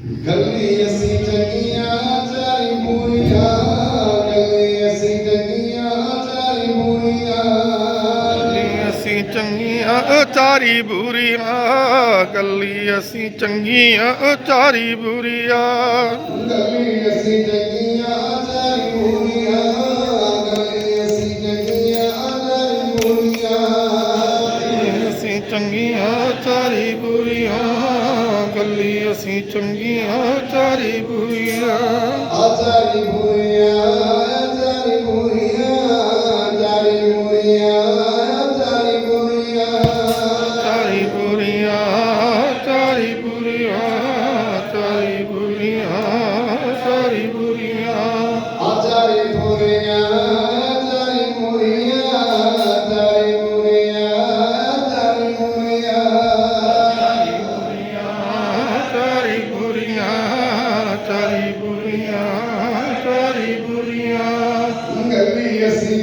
ਗਲੀ ਅਸੀਂ ਚੰਗੀਆਂ ਚਾਰੇ ਬੁਰੀਆਂ ਗਲੀ ਅਸੀਂ ਚੰਗੀਆਂ ਚਾਰੇ ਬੁਰੀਆਂ ਗਲੀ ਅਸੀਂ ਚੰਗੀਆਂ ਚਾਰੀ ਬੁਰੀਆਂ ਗਲੀ ਅਸੀਂ ਚੰਗੀਆਂ ਚਾਰੀ ਬੁਰੀਆਂ। ਗਲੀ ਅਸੀਂ ਚੰਗੀਆਂ ਚਾਰੀ ਬੁਰੀਆਂ ਗਲੀ ਅਸੀਂ ਚੰਗੀਆਂ ਚਾਰੀ ਬੁਰੀਆਂ ਗਲੀ ਅਸੀਂ ਚੰਗੀਆਂ ਚਾਰੀ ਬੁਰੀਆਂ। ਕੱਲੀ ਅਸੀਂ ਚੰਗੀਆਂ ਚਾਰੀ ਭੂਈਆਂ ਆਚਾਰੀ ਭੂਈਆਂ ਆਚਾਰੀ ਭੂਈਆਂ assim,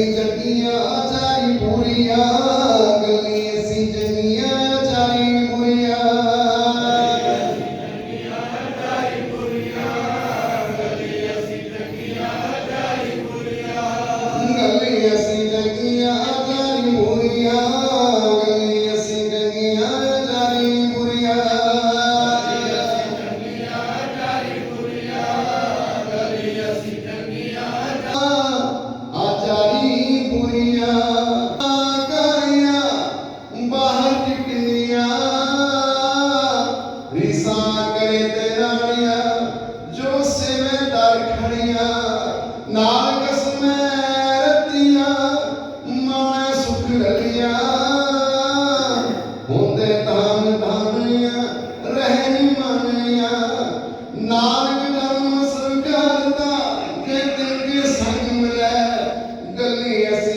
তিনজন días